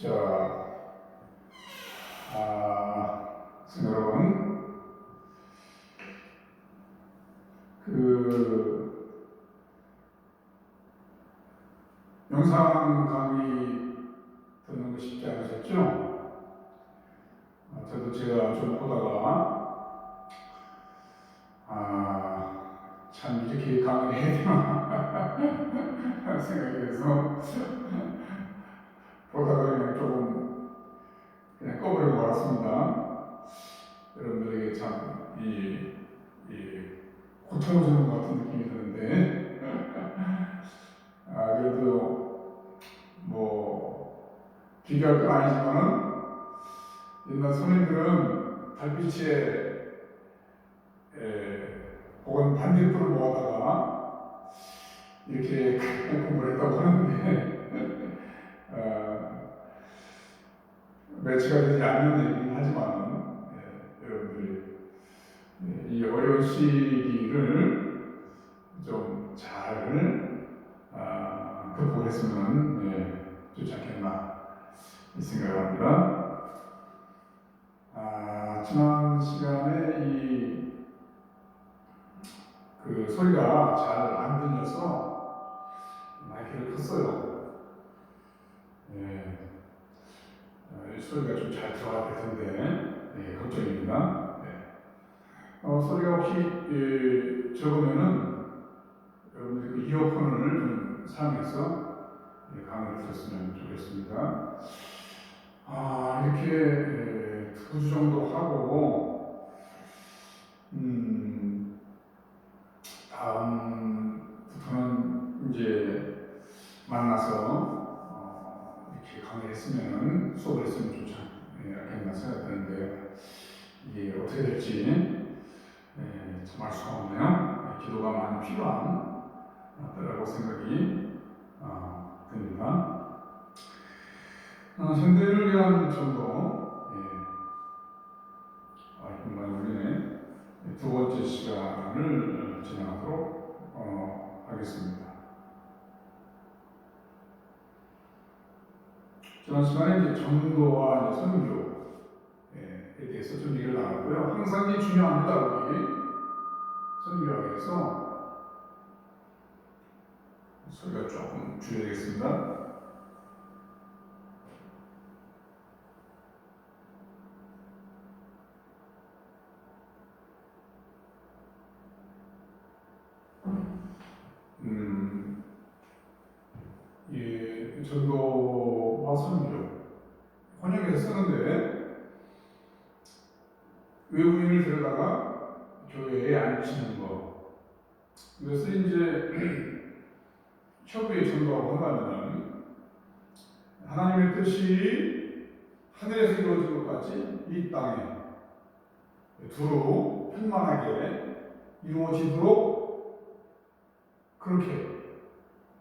자, 아, 여러분, 그 영상 강의 듣는 거 쉽지 않으셨죠? 아, 저도 제가 좀 보다가 아, 참 이렇게 강의를 해야 되나 생각이 들어서 고통을 주는 것 같은 느낌이 드는데. 아, 그래도 뭐 비교할 건 아니지만은 옛날 선생님들은 달빛에 에, 혹은 반딧불을 모아다가 이렇게 공부를 했다고 하는데. 어, 매치가 되지 않는 생각을 합니다. 아, 지난 시간에 이 그 소리가 잘 안 들려서 마이크를 켰어요. 예. 어, 이 소리가 좀잘될 텐데, 예, 걱정입니다. 예. 어, 소리가 혹시 예, 적으면은 여러분들 그 이어폰을 좀 사용해서 예, 강의를 들었으면 좋겠습니다. 아, 이렇게 예, 두주 정도 하고, 음, 다음부터는 이제 만나서 어, 이렇게 강의를 했으면 수업을 했으면 좋지 않겠나 생각되는데 이게 어떻게 될지 예, 참알 수가 없네요. 예, 기도가 많이 필요한 때라고 생각이 어, 듭니다. 어, 현대를 위한 전도 예. 아, 이것만 우리네 두 번째 시간을 진행하도록 어, 하겠습니다. 지난 시간에 이제 전도와 선교에 대해서 좀 얘기를 나눴고요. 항상 이게 중요합니다. 우리 선교학에서 소리가 조금 줄여야겠습니다. 음, 예, 전도와 선교 번역해서 쓰는데 외국인을 데려다가 앉히는 거. 이것을 이제 협의에 전도하고 한다면 하나님의 뜻이 하늘에서 이루어진 것 같이 이 땅에 두루 편만하게 이루어지도록 그렇게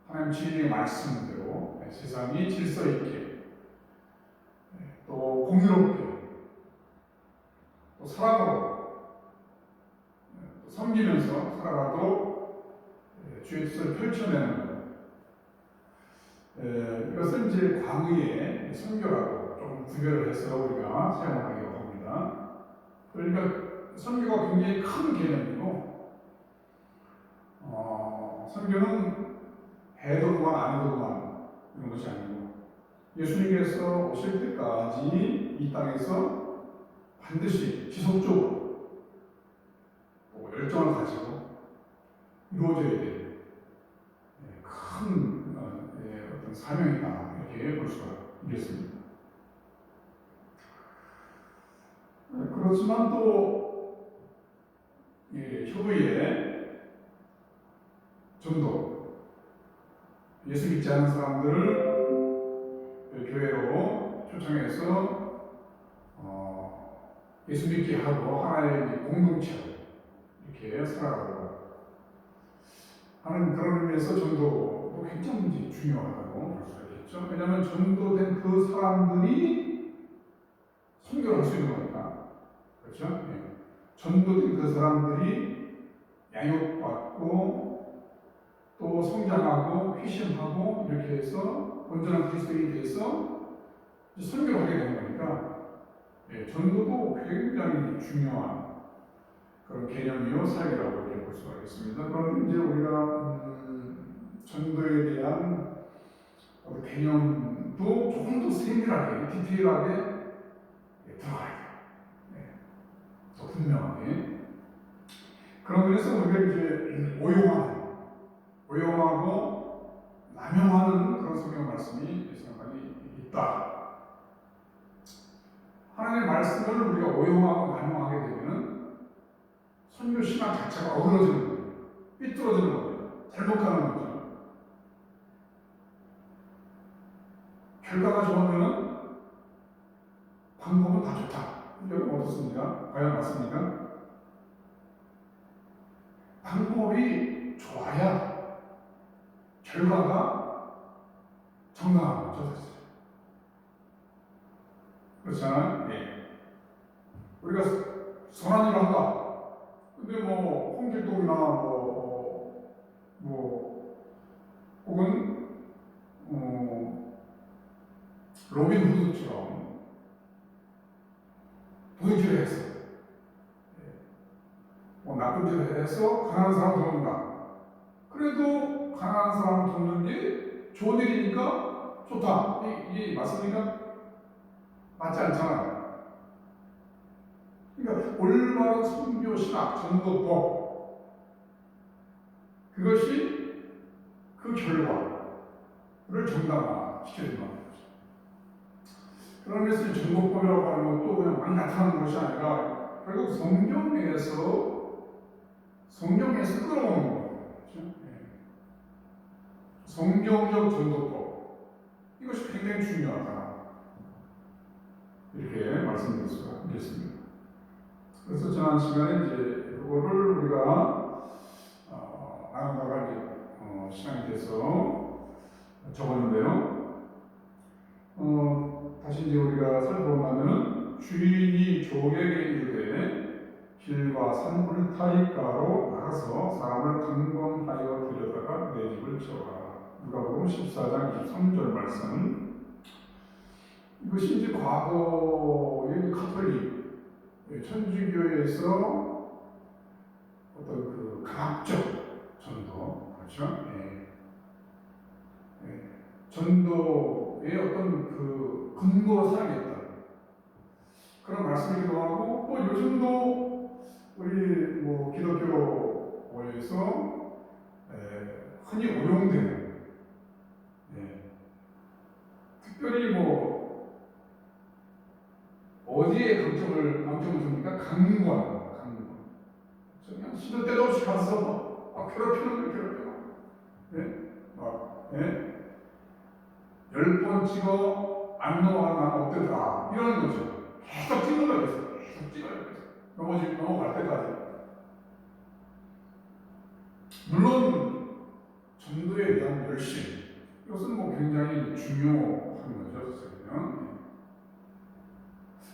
하나님 주인의 말씀대로 세상이 질서 있게 또 공의롭게 또 사랑으로 또 섬기면서 살아가도 주의 뜻을 펼쳐내는 것. 이것을 이제 광의의 선교라고 좀 구별을 해서 우리가 사용하려고 합니다. 그러니까 선교가 굉장히 큰 개념이고 어, 선교는 해도 그만 안 해도 그만 이런 것이 아니고 예수님께서 오실 때까지 이 땅에서 반드시 지속적으로 또 열정을 가지고 이루어져야 될 큰 어떤 사명이다 이렇게 볼 수가 있겠습니다. 그렇지만 또 예, 협의에 전도 예수 믿지 않는 사람들을 교회로 초청해서 어, 예수 믿게 하고 하나의 공동체로 이렇게 살아가도록 하는 그런 의미에서 전도도 굉장히 중요하다고 볼 수가 있겠죠. 왜냐하면 전도된 그 사람들이 선교를 할 수 있는 거니까. 그렇죠? 예. 전도된 그 사람들이 양육받고 또 성장하고 회심하고 이렇게 해서 온전한 그리스도인이 돼서 선교를 하게 되는 거니까 예, 전도도 굉장히 중요한 그런 개념이요 사역이라고 이렇게 볼 수가 있습니다. 그런데 이제 우리가 음, 전도에 대한 어떤 개념도 조금 더 세밀하게, 디테일하게 예, 들어가야 돼요. 예, 더 분명하게. 그런 면에서 우리가 이제 오용하는, 오용하고 남용하는 그런 성경 말씀이 상당히 있다. 하나님의 말씀을 우리가 오용하고 남용하게 되면은 선교 신앙 자체가 어그러지는 거예요. 삐뚤어지는 거예요. 잘못하는 거죠. 결과가 좋으면은 방법은 다 좋다. 여러분 어떻습니까? 과연 맞습니까? 방법이 좋아야 결과가 거죠. 사실. 그렇잖아요. 예. 우리가 선한 일을 한다. 근데 뭐 홍길동이나 뭐, 뭐 혹은 어, 로빈 후드처럼 부득이를 했어. 예. 뭐 나쁜 짓을 해서 가난한 사람 돕는다. 그래도 가난한 사람 돕는 게 좋은 일이니까 좋다. 이, 이게 맞습니까? 맞지 않잖아요. 그러니까 올바른 선교 신학 전도법 그것이 그 결과를 정당화시켜준다는 거죠. 그러면서 이 전도법이라고 하는 것도 그냥 막 나타나는 것이 아니라 결국 성경에서 성경에서 끌어오는 거예요. 그렇죠? 예. 성경적 전도법 이것이 굉장히 중요하다. 이렇게 말씀드릴 수가 있겠습니다. 그래서 지난 시간에 이제 그거를 우리가 어, 나누다가 이제 어, 시간이 돼서 적었는데요. 어, 다시 이제 우리가 살펴보면은 주인이 종에게 이르되 길과 산 울타리가로 나가서 사람을 강권하여 들여다가 내 집을 채워라. 누가복음 14장 23절 말씀. 이것이 이제 과거의 카톨릭 예, 천주교에서 어떤 그 강압적 전도 그렇죠? 예. 예. 전도의 어떤 그 근거로 사용했던 그런 말씀이기도 하고 또 요즘도 우리 뭐 기독교에서 에, 흔히 오용되는 예. 특별히 뭐 강점을 줍니까? 강권, 강권. 그냥 시도 때도 없이 가서 막 괴롭히는 거 괴롭혀. 예, 막 예, 열번 찍어 안 넘어가면 어떠더라 이런 거죠. 계속 찍어요, 계속 계속 찍어요, 넘어지 넘어갈 때까지. 물론 전도에 대한 열심 이것은 뭐 굉장히 중요한 거죠.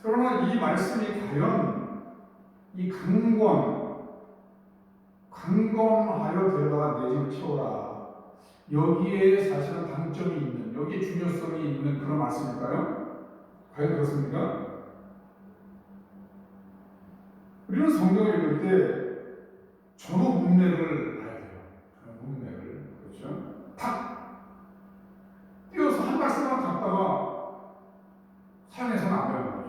그러나 이 말씀이 과연 이 강권, 강권하여 데려다가 내 집을 채워라. 여기에 사실은 방점이 있는, 여기에 중요성이 있는 그런 말씀일까요? 과연 그렇습니까? 우리는 성경을 읽을 때 전후 문맥을 봐야 돼요. 그 문맥을. 그렇죠? 탁! 띄어서 한 말씀만 갖다가 사용해서는 안 되는 거죠.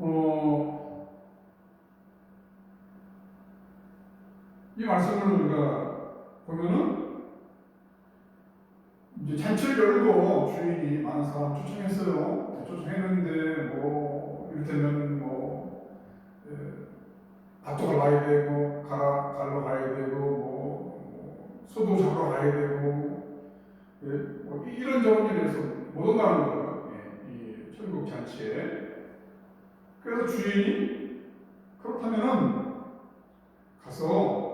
어, 이 말씀을 우리가 보면은 이제 잔치를 열고 주인이 많은 사람 초청했어요. 초청했는데 뭐 이를테면 뭐 예, 밭도 가야 되고 가 갈러 가야 되고 뭐, 뭐 소도 잡으러 가야 되고 예, 뭐 이런 저런 일에서 못 온다는 거예요. 예, 이 천국 잔치에 그래서 주인이 그렇다면은 가서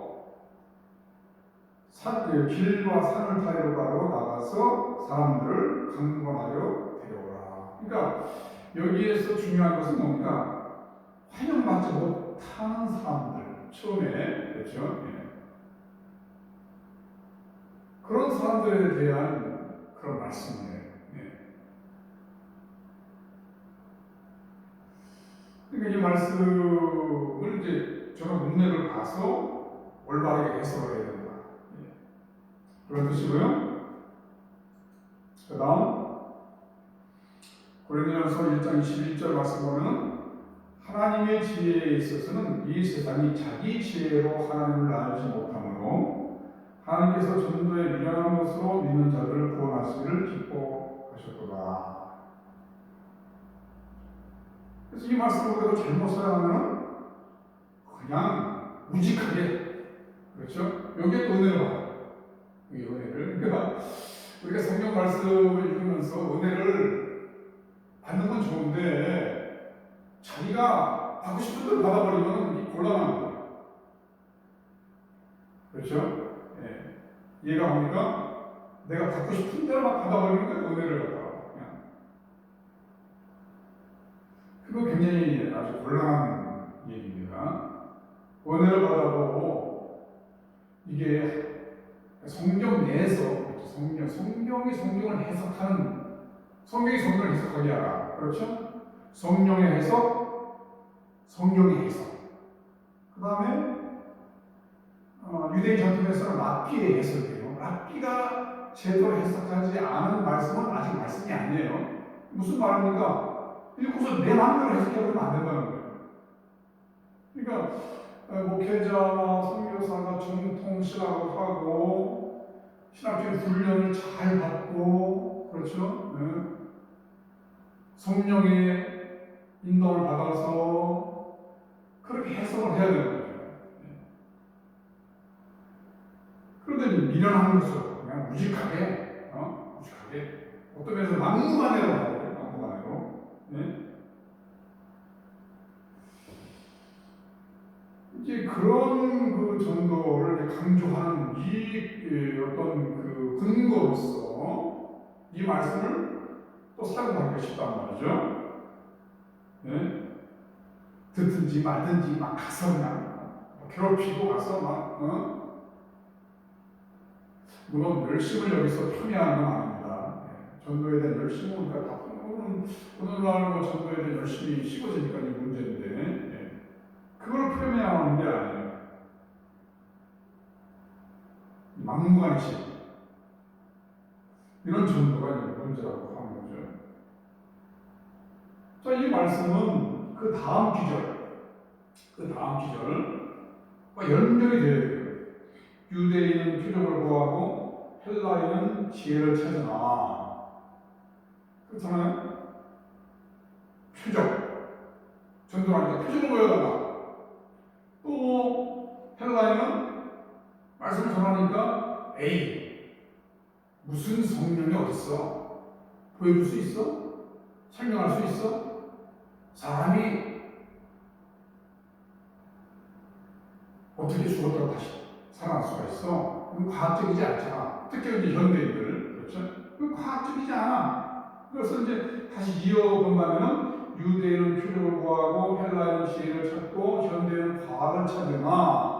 산, 그 길과 산을 타려고 나가서 사람들을 강권하여 데려오라. 그러니까 여기에서 중요한 것은 뭡니까? 환영받지 못하는 사람들 처음에 그렇죠. 예. 그런 사람들에 대한 그런 말씀이에요. 예. 그러니까 이 말씀을 이제 저는 문맥을 봐서 올바르게 해석을 해야 된다. 예. 그런 뜻이고요. 그 다음 고린도전서 1장 21절 말씀 보면은 하나님의 지혜에 있어서는 이 세상이 자기 지혜로 하나님을 알지 못하므로 하나님께서 전도에 미련한 것으로 믿는 자들을 구원하시기를 기뻐하셨도다. 그래서 이 말씀을 우리가 잘못 사용하면 그냥 우직하게 그렇죠? 여기에 또 은혜를. 이 은혜를. 그러니까 우리가 성경 말씀을 읽으면서 은혜를 받는 건 좋은데 자기가 받고 싶은 대로 받아버리면 곤란한 거예요. 그렇죠? 예. 이해가 갑니까? 내가 받고 싶은 대로만 받아버리는 게 은혜를 갖다가. 그거 굉장히 아주 곤란한 얘기입니다. 은혜를 받아보고 이게 성경 내에서? 성경 성경이 성경을 해석하는 성경이 성경을 해석하게 하라. 그렇죠? 성령의 해석, 성경의 해석. 그 다음에 어, 유대인 전통에서는 랍비의 해석이에요. 랍비가 제대로 해석하지 않은 말씀은 아직 말씀이 아니에요. 무슨 말입니까? 읽고서 내 마음대로 해석해버리면 안 된다는 거예요. 그러니까 어, 목회자나 선교사가 정통 신학을 하고 신학적인 훈련을 잘 받고 그렇죠? 네. 성령의 인도를 받아서 그렇게 해석을 해야 되는 거죠. 네. 그런데 미련한 것으로 그냥 무식하게, 어? 무식하게 어떤 면에서 막무가내로 하거든요. 막무가내로. 네? 이제 그런 그 전도를 강조하는 이 예, 어떤 그 근거로서 이 말씀을 또 사용하기가 쉽단 말이죠. 네? 듣든지 말든지 막 가서 그냥 뭐 괴롭히고 가서 막 어? 물론 열심을 여기서 표명하는 건 아닙니다. 네. 전도에 대한 열심은 그러니까 다 오늘날 뭐 전도에 대한 열심이 식어지니까 이 문제인데 네. 그걸 표명하는 게 아니에요. 막무가내식 이런 이제 문제라고 하는 거죠. 자, 이 말씀은 그 다음 기절, 그 다음 기절과 연결이 되어야 돼요. 유대인은 표적을 구하고 헬라인은 지혜를 찾으나 그렇잖아요. 표적, 전도하니까 표적을 보여달라. 또 헬라인은 말씀을 전하니까 에이 무슨 성령이 어딨어? 보여줄 수 있어? 설명할 수 있어? 사람이 어떻게 죽었다고 다시 살아날 수가 있어? 과학적이지 않잖아. 특히 이제 현대인들, 그렇죠? 과학적이지 않아. 그래서 이제 다시 이어본다면 유대인은 표적을 구하고 헬라인은 지혜를 찾고 현대인은 과학을 찾으나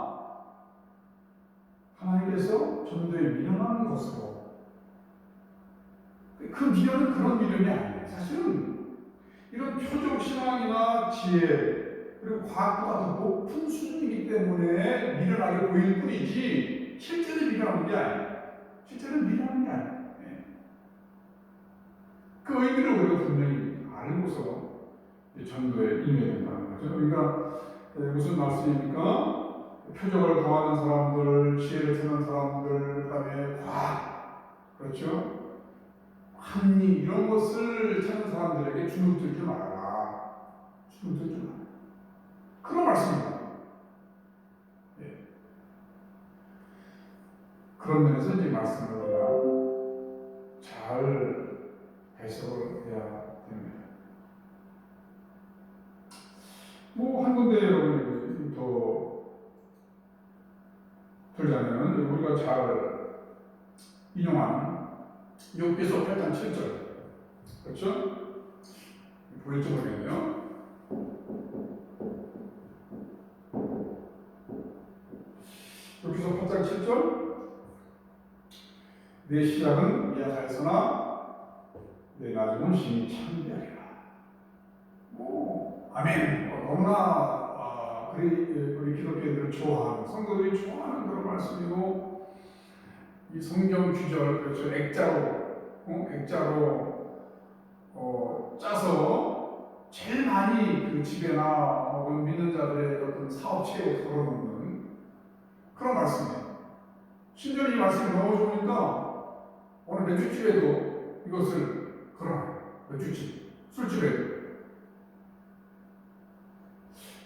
하나님께서 전도에 미련하는 것으로 그 미련은 그런 미련이 아니에요. 사실은 이런 표적 신앙이나 지혜 그리고 과학보다 더 높은 수준이기 때문에 미련하게 보일 뿐이지 실제로 미련한 게 아니에요. 실제로 미련한 게 아니에요. 예. 그 의미를 우리가 분명히 알고서 전도에 임해야 된다는 거죠. 그러니까 무슨 말씀입니까? 표적을 구하는 사람들, 지혜를 찾는 사람들, 그다음에 과학, 그렇죠? 합리 이런 것을 찾는 사람들에게 주눅 들지 말아라. 주눅 들지 마라. 그런 말씀입니다. 예. 그런 면에서 이제 말씀을 우리가 잘 해석을 해야 됩니다. 뭐 한 군데 여러분이 더 들자면 우리가 잘 인용한 욥기서 8장 7절 그렇죠? 보일지 모르겠네요. 욥기서 8장 7절 내 시작은 미약하였으나 내 나중은 심히 참되리라. 오, 아멘. 어, 너무나 아, 우리, 우리 기독교인들을 좋아하는 성도들이 좋아하는 그런 말씀이고 이 성경 규절 그렇죠 액자로 어? 액자로 어, 짜서 제일 많이 그 집에나 혹은 믿는 자들의 어떤 사업체에 걸어놓는 그런 말씀이에요. 심지어 이 말씀이 너무 좋으니까 오늘 맥주집에도 이것을 걸어놔요. 맥주집, 술집에도.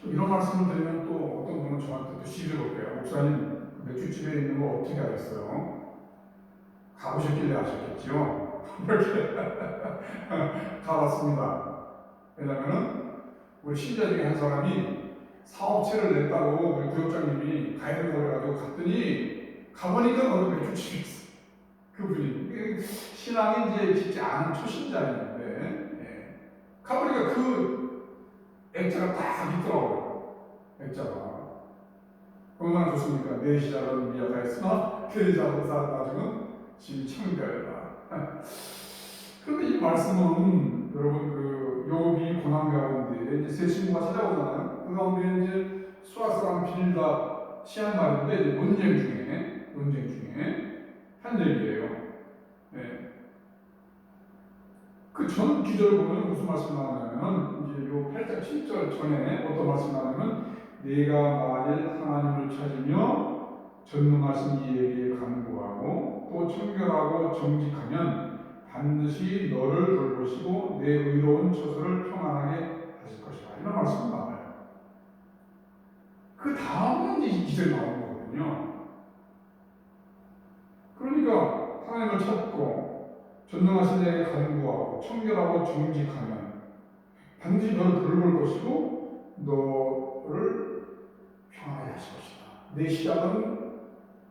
또 이런 말씀을 드리면 또 어떤 분은 저한테 또 시비를 걸게요. 목사님, 그 맥주집에 있는 거 어떻게 알았어요? 가보셨길래 아셨겠죠? 이렇게 가봤습니다. 왜냐면은 우리 신자 중에 한 사람이 사업체를 냈다고 우리 구역장님이 가야 된다고 해가지고 갔더니 가보니까 거기 맥주집이 있어. 그분이. 그 신앙이 이제 깊지 않은 초신자였는데, 예. 가보니까 그 액자가 딱 있더라고요. 액자가. 얼마나 좋습니까? 내 시작은 미약하였으나 내 자보다 나중은 진청되었다. 그런데 이 말씀은 여러분 그 요비 고난 가운데 이제 세 친구가 찾아오잖아요. 그 가운데 이제 수아스랑 빌다 시한 말인데 이제 논쟁 중에 논쟁 중에 한 얘기예요. 네. 그전 기절 보면 무슨 말씀 나오 냐면 이제 요 8장 7절 전에 어떤 말씀 나오냐면 내가 만일 하나님을 찾으며 전능하신 이에게 간구하고 또 청결하고 정직하면 반드시 너를 돌보시고 내 의로운 처소를 평안하게 하실 것이다. 이런 말씀이 나와요. 그 다음은 이제 이 기절이 나오는 거거든요. 그러니까 하나님을 찾고 전능하신 이에게 간구하고 청결하고 정직하면 반드시 너를 돌볼 것이고 너를 평안하게 하실 것이다. 내 시작은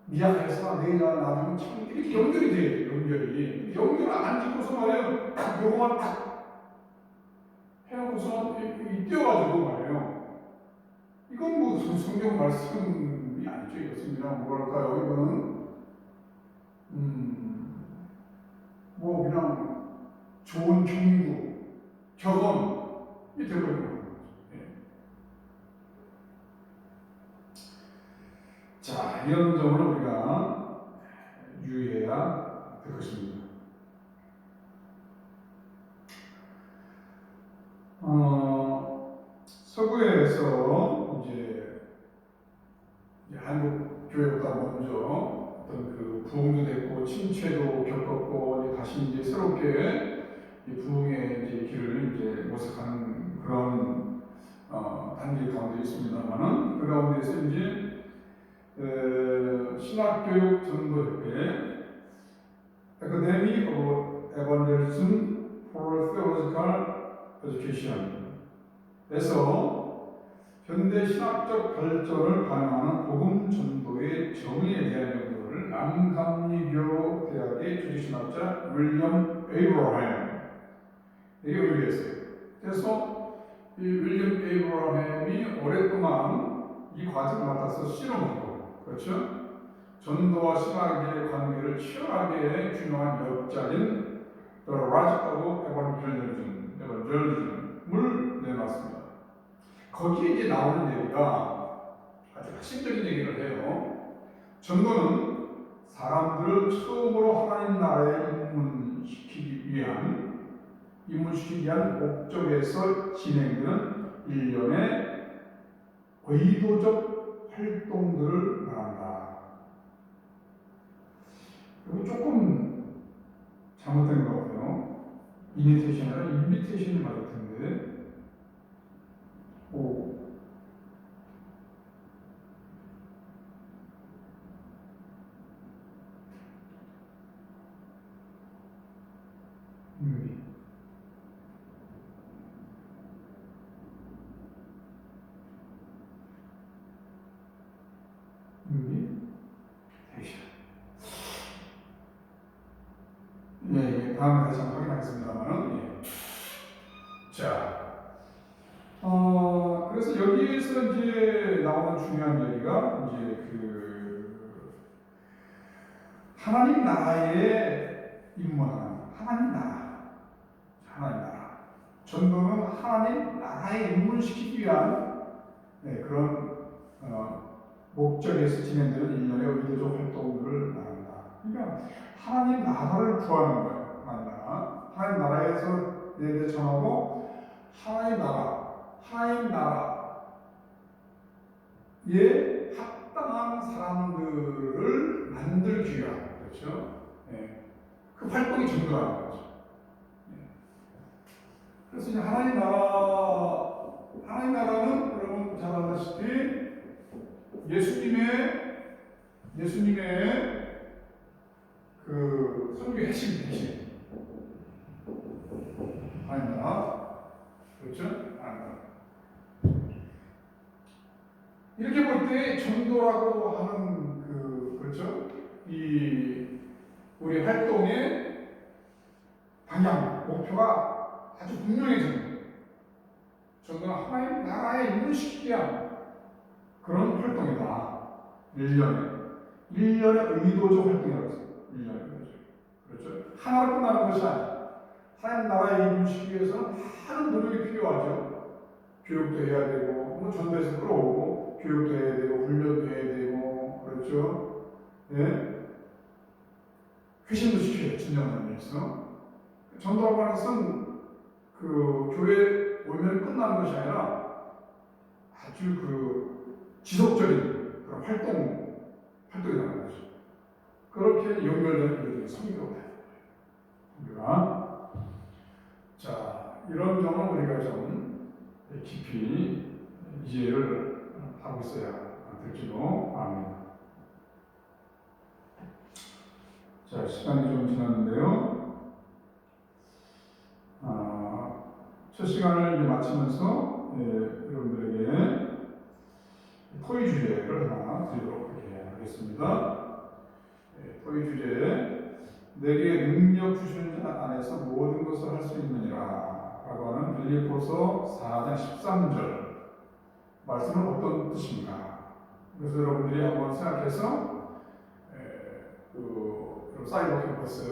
미약해서 내 나중은 참 이렇게 연결이 돼요. 연결이 연결 안 짓고서 말이에요. 딱 요거만 딱 해놓고서 띄어가지고 말이에요. 이건 뭐 성- 성경 말씀이 아니죠. 이것은요. 뭐랄까요? 이거는 음뭐 그냥 좋은 경구, 경험이 되버리는 거죠. 예. 자, 이런 점을 우리가 유의해야 될 것입니다. 어, 서구에서 이제, 이제 한국 교회보다 먼저 어떤 그 부흥도 됐고 침체도 겪었고 이제 다시 이제 새롭게 이 부흥의 이제 길을 이제 모색하는 그런 어, 단계 가운데 있습니다만은 그 가운데서 이제 에, 신학교육 전도협회 Academy of Evangelism for Theological Education에서 현대 신학적 발전을 반영하는 복음 전도의 정의에 대한 연구를 남감리교 대학의 주지신학자 윌리엄 에이브러햄 이게 의뢰했어요. 그래서 이 윌리엄 에이브러햄이 오랫동안 이 과정을 맡아서 실험하고 그렇죠? 전도와 신학의 관계를 치열하게 규명한 역작인 The Rise of Evangelism, Evangelism을 내놨습니다. 거기에 이제 나오는 얘기가 아주 핵심적인 얘기를 해요. 전도는 사람들을 처음으로 하나님 나라에 입문시키기 위한 입문시키기 위한 목적에서 진행되는 일련의 의도적 활동들을 말한다. 이거 조금 잘못된 것 같아요. 이니테이션이 아니라 인비테이션이 맞을 텐데. 오. 음. 인비테이션. 예, 예, 다음에 다시 한번 확인하겠습니다만은, 예. 자, 어, 그래서 여기에서 이제 나오는 중요한 얘기가 이제 그 하나님 나라에 입문하는 하나님 나라, 하나님 나라. 전도는 하나님 나라에 입문시키기 위한 네, 그런 어, 목적에서 진행되는 일련의 의도적 활동들을 말한다. 그러니까 하나님 나라를 구하는 거예요. 하나님 나라. 하나님 나라에서 내대 전하고 하나님 나라, 하나님 나라에 합당한 사람들을 만들기 위한 그렇죠. 예. 그 활동이 전도라는 거죠. 예. 그래서 이제 하나님 나라, 하나님 나라는 여러분 잘 아다시피 예수님의 예수님의 그 선교 핵심 핵심 나라 그렇죠? 나라 이렇게 볼 때 전도라고 하는 그 그렇죠? 이 우리 활동의 방향 목표가 아주 분명해져요. 전도는 하나님 나라에 입문시키기 위한 그런 활동이다. 1년에. 1년의 의도적 활동이라고 했어요. 1년의 의도적. 그렇죠. 하나로 끝나는 것이 아니라 하나님 나라에 입문시키기 위해서는 많은 노력이 필요하죠. 교육도 해야 되고, 뭐 전도에서 끌어오고, 교육도 해야 되고, 훈련도 해야 되고, 그렇죠. 예? 회심도 시켜요. 진정하는 위해서. 전도라고 하는 것은 그 교회 오면 끝나는 것이 아니라 아주 그 지속적인 그런 활동, 활동이라는 거죠. 그렇게 연결되는 성교가. 성교가. 자, 이런 점을 우리가 좀 깊이 이해를 하고 있어야 될 줄로 압니다. 자, 시간이 좀 지났는데요. 아, 첫 시간을 이제 마치면서 예, 여러분들에게 토의 주제를 하나 드리도록 하겠습니다. 예, 토의 주제 내게 능력 주시는 자 안에서 모든 것을 할 수 있느니라 라고 하는 빌리포서 4장 13절 말씀은 어떤 뜻입니까? 그래서 여러분들이 한번 생각해서 예, 그 사이버 캠퍼스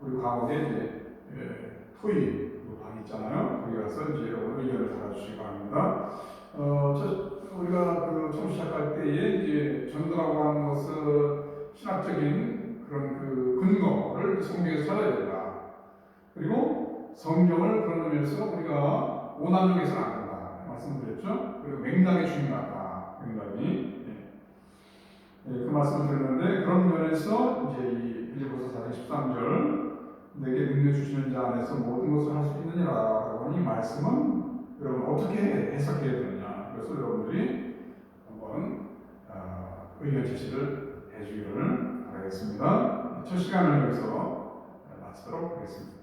우리 과거에 이제 예, 그 방이 있잖아요. 거기 가서 이제 여러분 의견을 달아주시기 바랍니다. 어, 저, 우리가 그 처음 시작할 때에 이제 전도라고 하는 것은 신학적인 그런 그 근거를 성경에서 찾아야 된다. 그리고 성경을 그런 의미에서 우리가 오남용해서는 안 된다. 말씀드렸죠. 그리고 맥락이 중요하다. 맥락이. 예. 예, 그 말씀을 드렸는데 그런 면에서 이제 이 빌리보서 4장 13절 내게 능력 주시는 자 안에서 모든 것을 할 수 있느니라라고 하는 이 말씀은 여러분 어떻게 해석해야 되느냐 그래서 여러분들이 한번 어, 의견 제시를 해주기를 바라겠습니다 첫 시간을 여기서 마치도록 하겠습니다